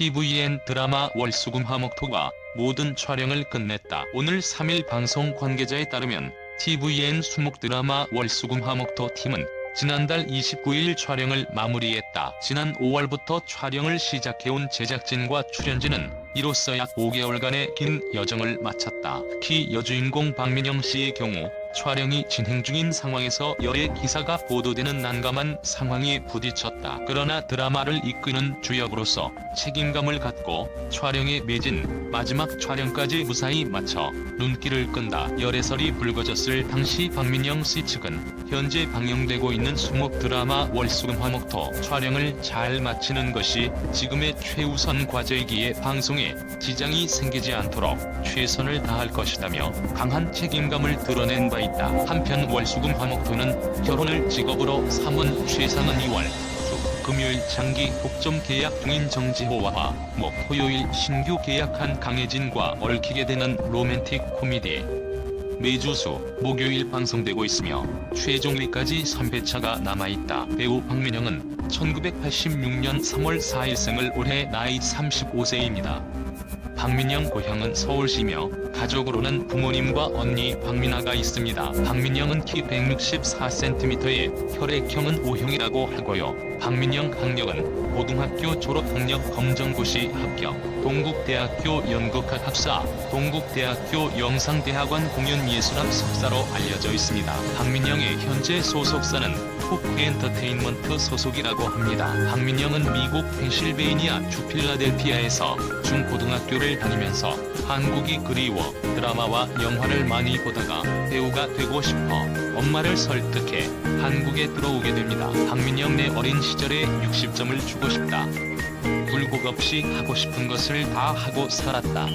TVN 드라마 월수금 화목토가 모든 촬영을 끝냈다. 오늘 3일 방송 관계자에 따르면 TVN 수목 드라마 월수금 화목토 팀은 지난달 29일 촬영을 마무리했다. 지난 5월부터 촬영을 시작해온 제작진과 출연진은 이로써 약 5개월간의 긴 여정을 마쳤다. 특히 여주인공 박민영 씨의 경우 촬영이 진행 중인 상황에서 열의 기사가 보도되는 난감한 상황에 부딪혔다. 그러나 드라마를 이끄는 주역으로서 책임감을 갖고 촬영에 매진 마지막 촬영까지 무사히 마쳐 눈길을 끈다. 열애설이 불거졌을 당시 박민영 씨 측은 현재 방영되고 있는 수목 드라마 월수금 화목토 촬영을 잘 마치는 것이 지금의 최우선 과제이기에 방송에 지장이 생기지 않도록 최선을 다할 것이다며 강한 책임감을 드러낸 바 있다. 한편 월수금 화목토는 결혼을 직업으로 삼은 최상은 2월 수, 금요일 장기 독점 계약 중인 정지호와 목 토요일 신규 계약한 강혜진과 얽히게 되는 로맨틱 코미디 매주 수, 목요일 방송되고 있으며 최종리까지 3회차가 남아있다. 배우 박민영은 1986년 3월 4일 생을 올해 나이 35세입니다. 박민영 고향은 서울시며 가족으로는 부모님과 언니 박민아가 있습니다. 박민영은 키 164cm에 혈액형은 O형이라고 하고요. 박민영 학력은 고등학교 졸업 학력 검정고시 합격, 동국대학교 연극학 학사, 동국대학교 영상대학원 공연예술학 석사로 알려져 있습니다. 박민영의 현재 소속사는 포크 엔터테인먼트 소속이라고 합니다. 박민영은 미국 펜실베이니아 주 필라델피아에서 중고등학교를 다니면서 한국이 그리워 드라마와 영화를 많이 보다가 배우가 되고 싶어 엄마를 설득해 한국에 들어오게 됩니다. 박민영 내 어린 시절에 60점을 주고 싶다. 굴곡 없이 하고 싶은 것을 다 하고 살았다.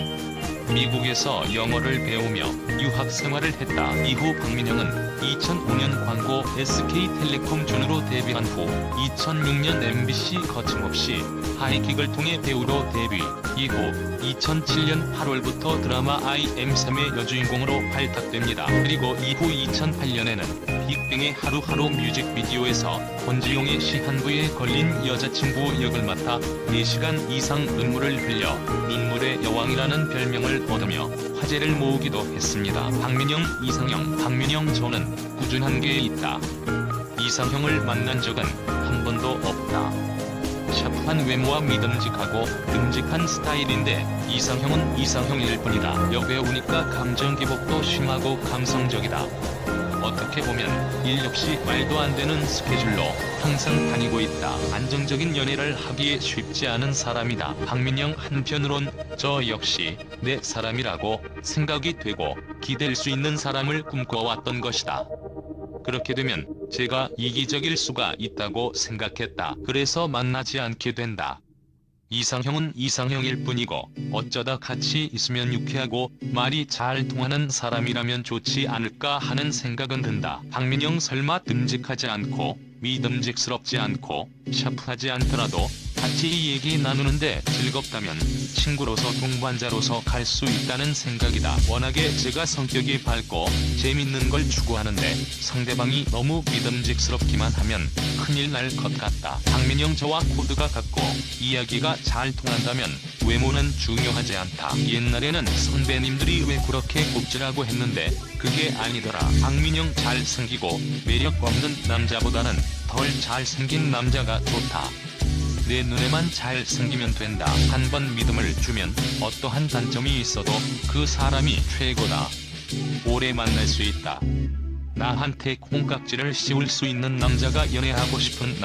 미국에서 영어를 배우며 유학 생활을 했다. 이후 박민영은 2005년 광고 SK텔레콤 준으로 데뷔한 후 2006년 MBC 거침없이 하이킥을 통해 배우로 데뷔. 이후 2007년 8월부터 드라마 IM3의 여주인공으로 활탁됩니다. 그리고 이후 2008년에는 빅뱅의 하루하루 뮤직비디오에서 권지용의 시한부에 걸린 여자친구 역을 맡아 4시간 이상 눈물을 흘려 눈물의 여왕이라는 별명을 얻으며 화제를 모으기도 했습니다. 박민영, 이상형, 박민영 저는 꾸준한 게 있다. 이상형을 만난 적은 한 번도 없다. 샤프한 외모와 믿음직하고 듬직한 스타일인데 이상형은 이상형일 뿐이다. 여배우니까 감정 기복도 심하고 감성적이다. 어떻게 보면 일 역시 말도 안 되는 스케줄로 항상 다니고 있다. 안정적인 연애를 하기에 쉽지 않은 사람이다. 박민영 한편으론 저 역시 내 사람이라고 생각이 되고 기댈 수 있는 사람을 꿈꿔왔던 것이다. 그렇게 되면 제가 이기적일 수가 있다고 생각했다. 그래서 만나지 않게 된다. 이상형은 이상형일 뿐이고 어쩌다 같이 있으면 유쾌하고 말이 잘 통하는 사람이라면 좋지 않을까 하는 생각은 든다. 박민영 설마 듬직하지 않고 믿음직스럽지 않고 샤프하지 않더라도 같이 얘기 나누는데 즐겁다면 친구로서 동반자로서 갈 수 있다는 생각이다. 워낙에 제가 성격이 밝고 재밌는 걸 추구하는데 상대방이 너무 믿음직스럽기만 하면 큰일 날 것 같다. 박민영 저와 코드가 같고 이야기가 잘 통한다면 외모는 중요하지 않다. 옛날에는 선배님들이 왜 그렇게 곱지라고 했는데 그게 아니더라. 박민영 잘생기고 매력 없는 남자보다는 덜 잘생긴 남자가 좋다. 내 눈에만 잘 생기면 된다. 한 번 믿음을 주면 어떠한 단점이 있어도 그 사람이 최고다. 오래 만날 수 있다. 나한테 콩깍지를 씌울 수 있는 남자가 연애하고 싶은 남